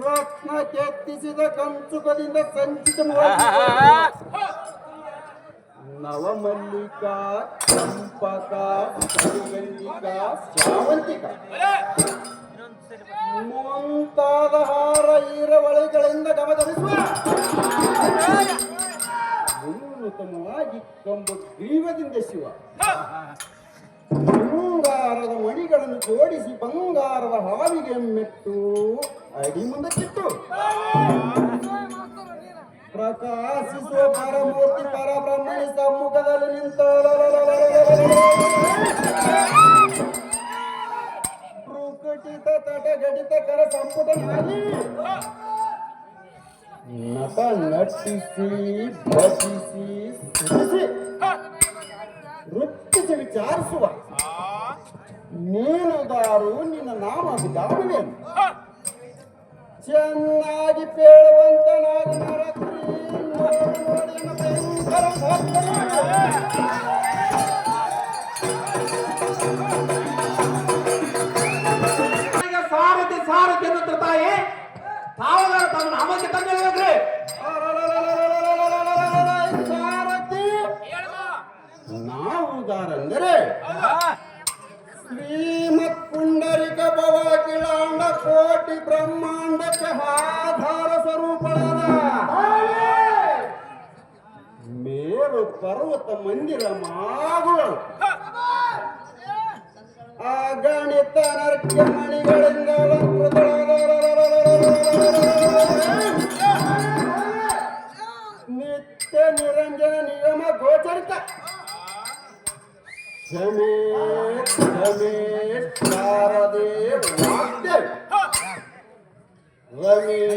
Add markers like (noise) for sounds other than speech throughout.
ರತ್ನ ಕೆತ್ತಿಸಿದ ಕಂಚುಕದಿಂದ ಸಂಚಿತ (laughs) ನವಮಲ್ಲಿಕ ಚಂಪಕ ಕರಿಗಂಧಿಕ ಶಾವಂತಿಕ ಮುಂತಾದ ಹಾರ ಈರವಳಿಗಳಿಂದ ಗಮನಿಸುವ ಉನ್ನತಮವಾಗಿ ಕಂಬ ಗ್ರೀವದಿಂದ ಶಿವ ಬಂಗಾರದ ಮಣಿಗಳನ್ನು ಜೋಡಿಸಿ ಬಂಗಾರದ ಹಾವಿಗೆ ಮೆಟ್ಟು. ಅಡಿ ಮುಂದೆ ಕಿಟ್ಟು ಪ್ರಕಾಶಿಸುವ ಪರಮೂರ್ತಿ ಪರಬ್ರಹ್ಮಣಿ ಸಮ್ಮುಖದಲ್ಲಿ ನಿಂತ. ಭ್ರೂಕಟಿತ ತಟಗಡಿತ ಕರ ಸಂಪುಟ ನಾನಿ ನಟ ನಟಿಸಿ ಭಜಿಸಿ ಸಿಡಿಸಿ ವೃತ್ತಿಸಿ ವಿಚಾರಿಸುವ. ನೀನುದಾರು ನಿನ್ನ ನಾಮ ವಿಧಾನವೇನು ಚೆನ್ನಾಗಿ ಪೇಳುವಂತ ನಾನು ಸಾರಥಿ ಸಾರಥಿ ಅನ್ನುತ್ತ ತಾಯಿ. ತಾವದಾರ ತನ್ನ ನಮಗೆ ತಂದೆ ಹೇಳ್ಬೇಕ್ರಿ ಸಾರಥಿ. ನಾವು ಉದಾರ ಅಂದರೆ ಶ್ರೀಮತ್ ಪುಂಡರಿಕ ಭವಕಿಳಾಂಡ ಕೋಟಿ ಬ್ರಹ್ಮಾಂಡಕ್ಕೆ ಆಧಾರ ಸ್ವರೂಪಳಾದ ಮೇರು ಪರ್ವತ ಮಂದಿರ ಮಾಗುಗಳು. ಅಗಣಿತ ನರ್ಕ್ಯ ಮಣಿಗಳಿಂದ ನಿತ್ಯ ನಿರಂಜನ ನಿಯಮ ಗೋಚರಿತ. ಕ್ಷಮೆ ಕ್ಷಮೆ ಶಾರದೆ ವಾಗ್ದೆ ರಮೇಶ್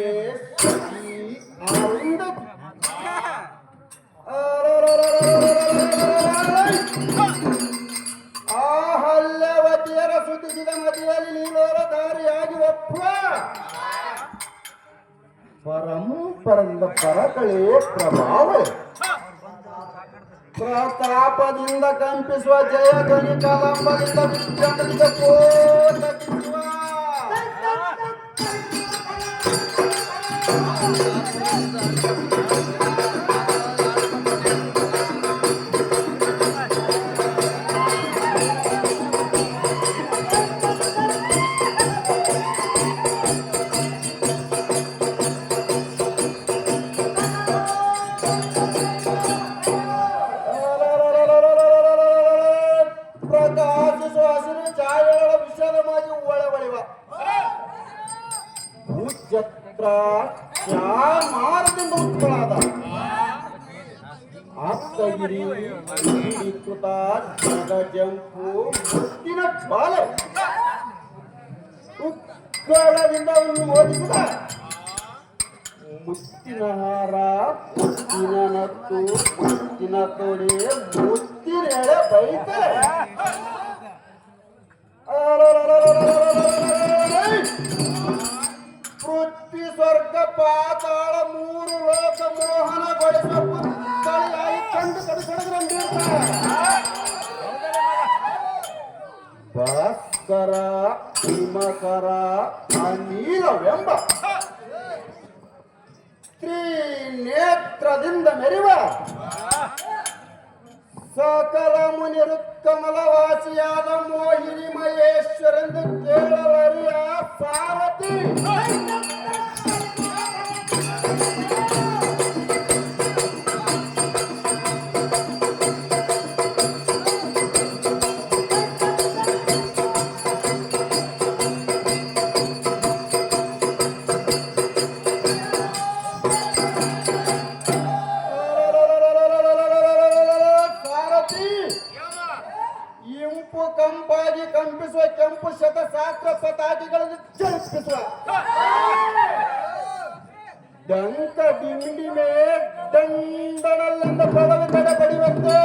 ಪ್ರತಾಪದಿಂದ ಕಂಪಿಸುವ ಜಯ ಧ್ವನಿ ಕಲಂಬದಿಂದ ವಿಜೃಂಭಿಸಿದ ಕೋಟ ಬಾಲೆ. ಉಕ್ಕಳದಿಂದ ಅವನು ಓದಿಸಿದ ಮುತ್ತಿನ ಹಾರ ಮುತ್ತಿನ ನತ್ತು ಮುತ್ತಿನ ತೊಡೆ ಮುತ್ತಿನ ಎಳೆ ಬೈತಾರೆ ಪೃಥ್ವಿ ಸ್ವರ್ಗ ಪಾತಾಳ ಮೂರು ಲೋಕ ಮೋಹನಗೊಳಿಸುವ ಪುತ್ಥಳಿಯಾಗಿ ಕಂಡು ಕಡಿಸೊಡಗ್ರಂದಿರ್ತಾರೆ ಭಾಸ್ಕರ ಹಿಮಕರ ಅನೀಲವೆಂಬ ನೇತ್ರದಿಂದ ಮೆರಿವ ಸಕಲ ಮುನಿರು ಕಮಲವಾಸಿಯಾದ ಮೋಹಿನಿ ಮಹೇಶ್ವರೆಂದು ಕೇಳಲರಿಯ ಸಾರಥಿ ಇಂಪು ಕಂಪಾಗಿ ಕಂಪಿಸುವ ಕೆಂಪು ಶತ ಶಾಸ್ತ್ರ ಪತಾಕಿಗಳನ್ನು ಜಲಿಸುವ ದಂಕ ಡಿಂಡಿಮೆ ದಂಡನಲ್ಲಿಂದ ಪದವಿ ತಡ ಪಡೆಯುವಂತೆ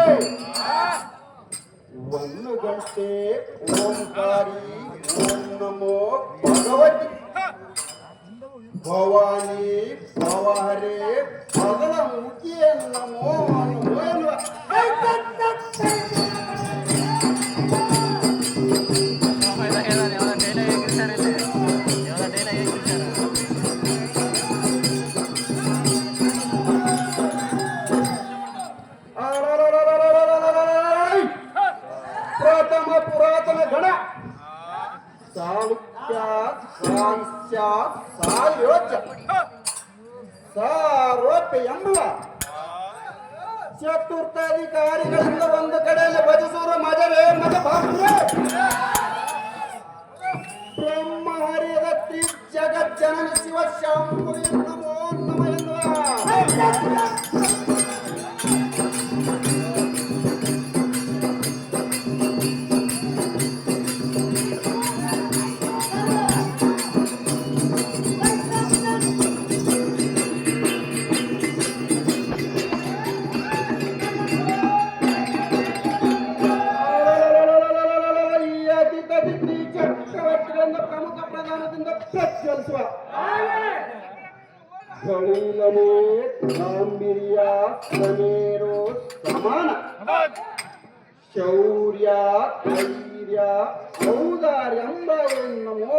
ಒಂದು ಗಂಟೆ ಓಂಕಾರಿ ನಮೋ ಭಗವತಿ. ಭವಾನಿ, ಭವಾರಿ ಭಗಳ ಮುಖಿಯ ನಮೋ ಅನ್ನುವ Thank you. అంబారి అంబారి నమో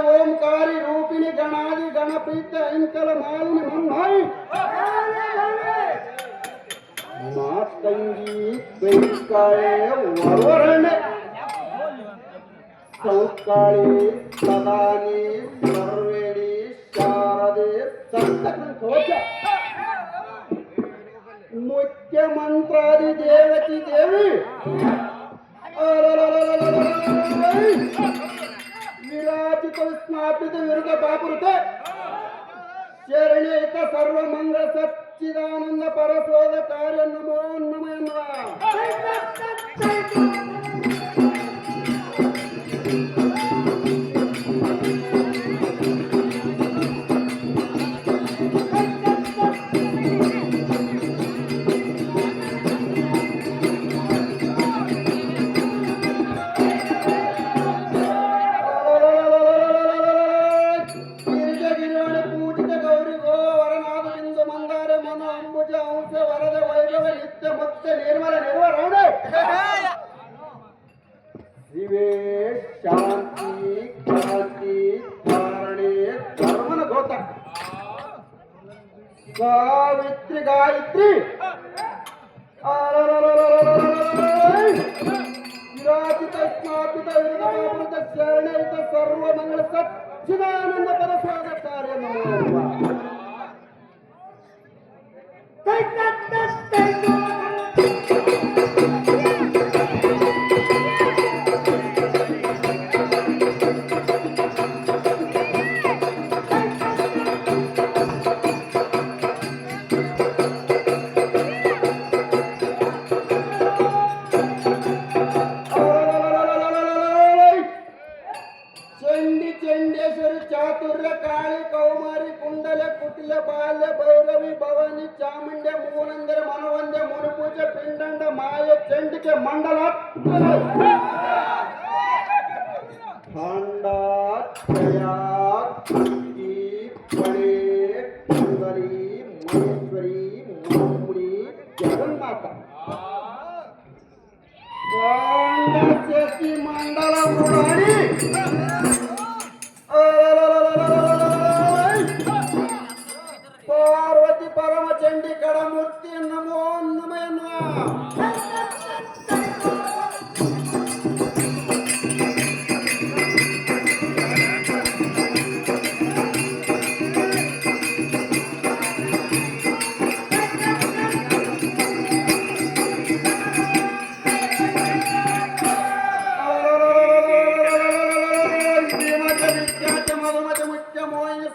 ओंकारी रूपिणी गणादि गणपीत इंकल मालिनी मन्हई मातंगी वेंकाय वरवरण सौकाळी सदानी सर्वेणी शारदे संतकृतोच मुख्य मंत्रादि देवती देवी। अरे ವಿರಾಜಿತ ಸ್ನಾಪಿತ ವಿರುದ್ಧ ಪಾಪುರುತೆ ಸರ್ವ ಮಂಗಳ ಸಚ್ಚಿದಾನಂದ ಪರಸೋದ ಕಾರ್ಯ ನಮೋ ನಮ. ಎನ್ನುವ ಶಿವೇ ಶಾಂತಿ ಕ್ರಾಂತಿ ಧಾರಣೆ ಧರ್ಮನ ಗೋತ. ಸಾವಿತ್ರಿ ಗಾಯತ್ರಿ. ವಿರಾಜಿತ ಸ್ಥಾಪಿತ ವಿರಮೃತ ಶರಣಯಿತ ಸರ್ವ ಮಂಗಳ ಸಚ್ಚಿದಾನಂದ ಪರಸ್ವಾದ ಕಾರ್ಯ ಮುನುಪೂಜ ಪಿಂಡಂಡ ಮಾಯ ಚಂಡಿಕೆ ಮಂಡಲ ಖಂಡ ತ್ರಯ ಕುಂಡಿ ಪಣೆ ಸುಂದರಿ ಮಹೇಶ್ವರಿ ಮಾಮುನಿ ಜಗನ್ಮಾತ ಖಂಡ ಶಕ್ತಿ ಮಂಡಲ ಮುರಾರಿ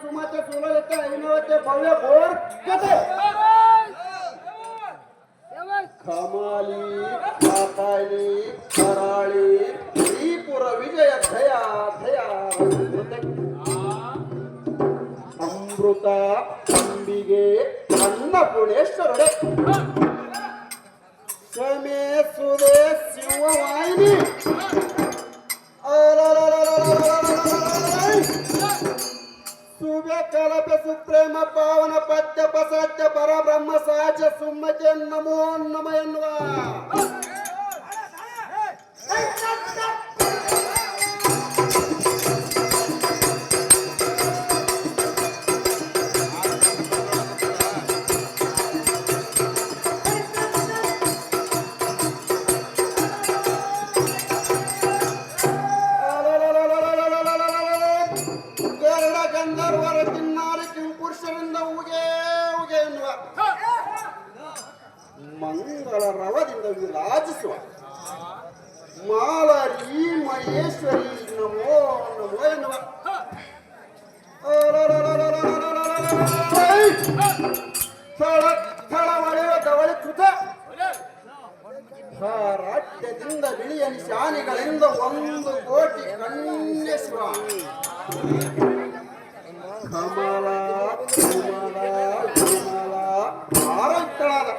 सुमाचं सोनं देतं ऐनवते भव्य भोर कसे खमाली खाताली कराळी त्रिपुर विजय धया धया अमृता अंबिगे अन्नपूर्णेश्वर समे सुदे शिववाहिनी Oh, no, no, no, no, no, no, no, no, no, no. సువ్యకలప సుప్రేమ పావన పత్య పసాచ్య పరబ్రహ్మ సాచ సుమ్మచే నమో నమ ఎన్వా ನಮೋ ನಮೋ ಎನ್ನುವ ಥಳ ಥಳ ಹೊಳೆಯುವ ಧವಳಿ ಕೃತ ರಾಜ್ಯದಿಂದ ಬಿಳಿಯ ಶಾನಿಗಳಿಂದ ಒಂದು ಕೋಟಿ ಕನ್ಯಸುವ ಕಮಲ ಕಮಲ ಕಮಲ ಆರೋಗ್ಯಳಾದ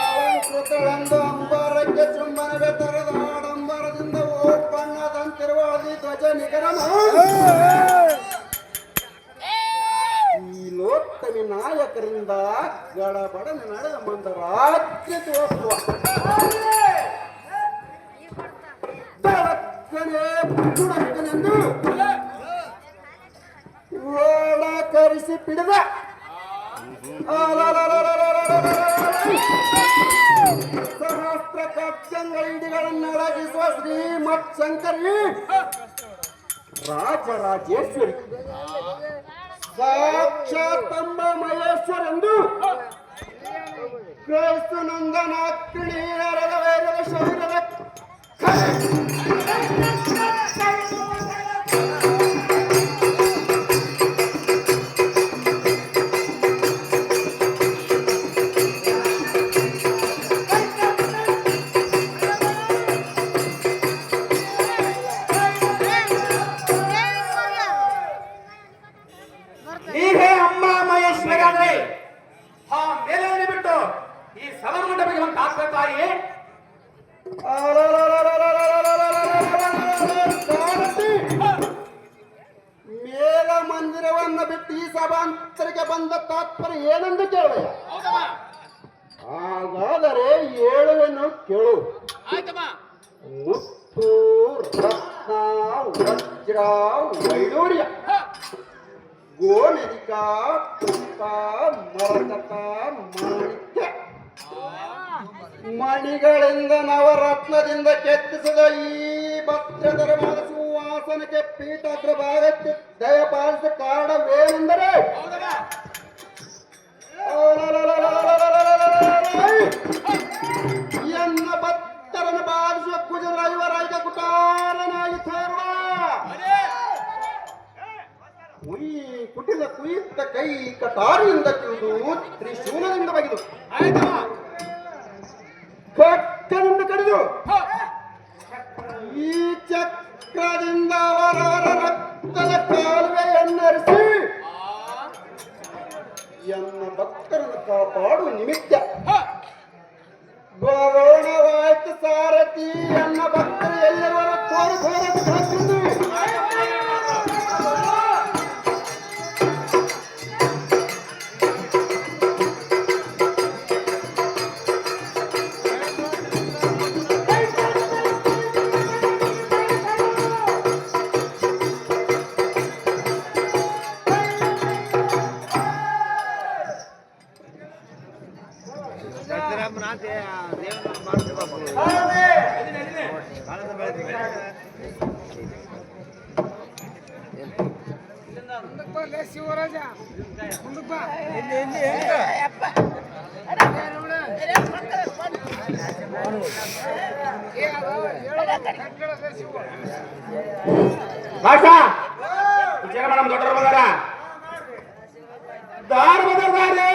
ಅಲಂಕೃತಳೆಂದು ಅಂಬರಕ್ಕೆ ತರದ ಆಡಂಬರದಿಂದ ಓ ಬಣ್ಣದಂತಿರುವ ಹಳದಿ ಧ್ವಜ ನಿಗರಮ ಈ ಲೋಕವಿ ನಾಯಕರಿಂದ ಗಡಬಡನೆ ನಡೆದ ಮಂದ ರಾಜ್ಯ ತೋರಿಸುವ ಓಡ ಕರೆಸಿ ಪಿಡಿದ ಸಹಸ್ರ ಕಬ್ಜಂಗಳಿಡಿಗಳನ್ನಡಗಿಸುವ ಶ್ರೀಮತ್ ಶಂಕರಿ ರಾಜರಾಜೇಶ್ವರಿ ಸಾಕ್ಷಾತ್ತಂಬ ಮಹೇಶ್ವರೆಂದು ಕ್ರೈಸ್ತ ನಂದನಾಕ್ಕಿಣಿ ನರದ ವೇಗದ ಶರೀರದ ತಾಯಿ ಮೇಲ ಮಂದಿರವನ್ನ ಬಿಟ್ಟು ಈ ಸಭಾಂತರಿಗೆ ಬಂದ ತಾತ್ಪರ್ಯ ಏನೆಂದು ಕೇಳುವ ಹಾಗಾದರೆ ಹೇಳುವೆನು ಕೇಳು ಮುತ್ತು ರತ್ನ ವಜ್ರ ವೈಡೂರ್ಯ ಗೋಣಿಕ ಪುಷ್ಪ ಮರಕತ ಮಾಣಿಕ್ಯ ಮಣಿಗಳಿಂದ ನವರತ್ನದಿಂದ ಕೆತ್ತಿಸಿದ ಈ ಭಕ್ತ ಧರ್ಮದ ಸುವಾಸನಕ್ಕೆ ಭಾಗಕ್ಕೆ ದಯಪಾಲಿಸ ಕಾಪಾಡುವ ನಿಮಿತ್ತ. ಗೋಗೋಣವಾಯ್ತು ಸಾರಥಿ ಅನ್ನ ಭಕ್ತರು ಎಲ್ಲರೂ ಶಿವರಾಜ ಮೇಡಮ್ ದೊಡ್ಡ ಬಂದಾರ ದಾರ ಬದರ್ದಾರೆ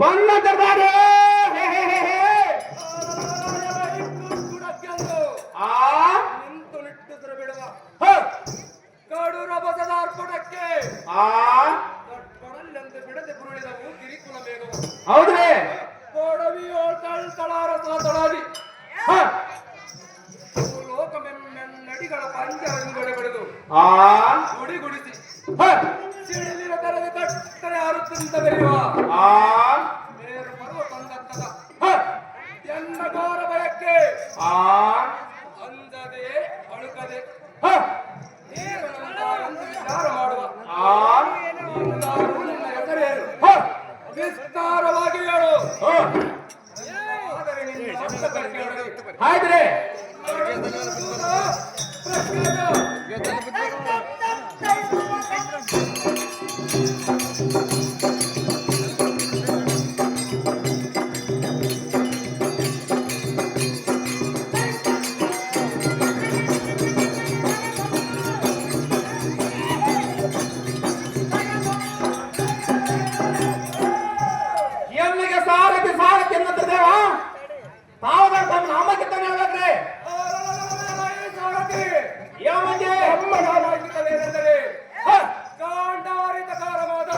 ಬಣ್ಣ ತರ್ದಾರೆ ಬೆಂಗಳೂರು ಬಸದ ಅರ್ಪಣಕ್ಕೆ. ದೊಡ್ಡಲ್ಲಿ ಬಿಡದೆ ಗುರುಳಿದವು ಗಿರಿಕುಲ ಬೇಗ ಹೌದ್ರಿ. ಕೊಡವಿಯೋ ತಳ ತಳಾರ ತಳಾದಿ ಲೋಕಮೆನ್ನಡಿಗಳ ಪಂಚರಂಗೊಳೆ ಬಡಿದು. ಗುಡಿ ಗುಡಿಸಿ ಸಿಡಿಲಿನ ತರದ ಕಟ್ಟರೆ ಅರುತ್ತಂತ ಬೆರೆಯುವ. ಮೇರು ಬರುವ ತಂದಂತದ ಎನ್ನ ಗೌರವಕ್ಕೆ ಅಂದದೆ ಅಳುಕದೆ. ವಿಸ್ತಾರವಾಗಿ ಹೇಳು ಯಮಗೆ ಹೆಮ್ಮನಾಗಿರುತ್ತದೆ ಎಂದರೆ ಕಾಂಡಾರಿತಕಾರವಾದ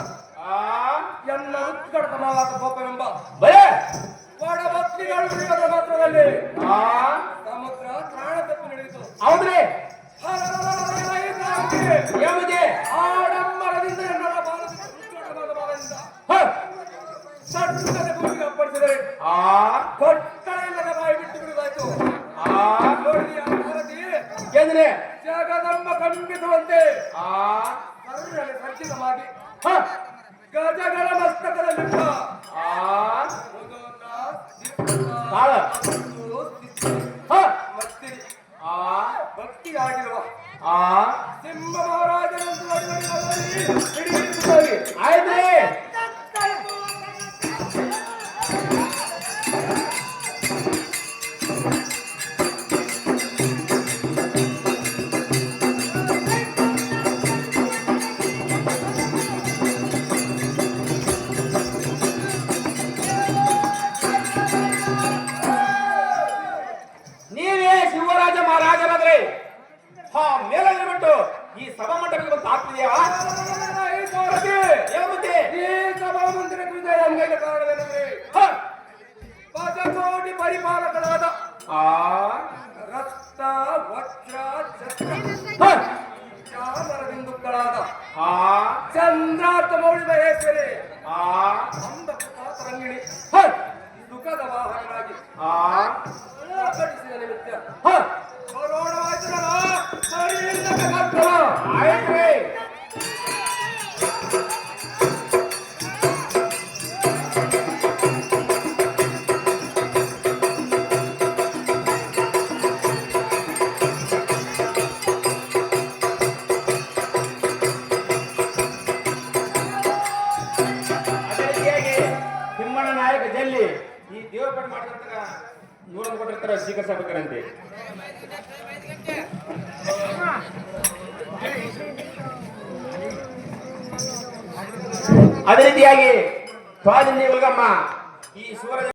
ಎಲ್ಲ ಉತ್ಕಟತನವಾದ ಕೋಪವೆಂಬ ಭಯ ಗಜಗಳ ಮಸ್ತಕದಲ್ಲಿಟ್ಟ ಆ ಮುದುನ, ದಿಬ್ಬನ, ಬಾಳ ಮಹಾರಾಜರಾದ್ರೆ ಹಾ ಮೇಲೆ ಬಿಟ್ಟು ಈ ಸಭಾ ಮಂಟಪಕ್ಕೆ ಬಂದು ಆಗ್ತಿದೆಯಾ? ಮತ್ತೆ ಈ ಸಭಾಮಂದಿರಕ್ಕೆ ವಿಜಯ ಅಂಗೈನ ಕಾರಣವೇನೆಂದರೆ ಪದಕೋಟಿ ಪರಿಪಾಲಕರಾದ ಆ. ರಕ್ತ ವಜ್ರ ಚಾಮರ ಬಿಂದುಗಳಾದ ಆ. ಚಂದ್ರಾರ್ಥ ಮೌಳಿ ಮಹೇಶ್ವರಿ ಆ. ಅಂಬ ತರಂಗಿಣಿ ಹ ಸುಖದ ವಾಹನರಾಗಿ ಆ. ನಿಮಿತ್ತ ஐயோ ರೀತಿಯಾಗಿ ಸ್ವಾಧೀನ ಈ ಶಿವರಾಜ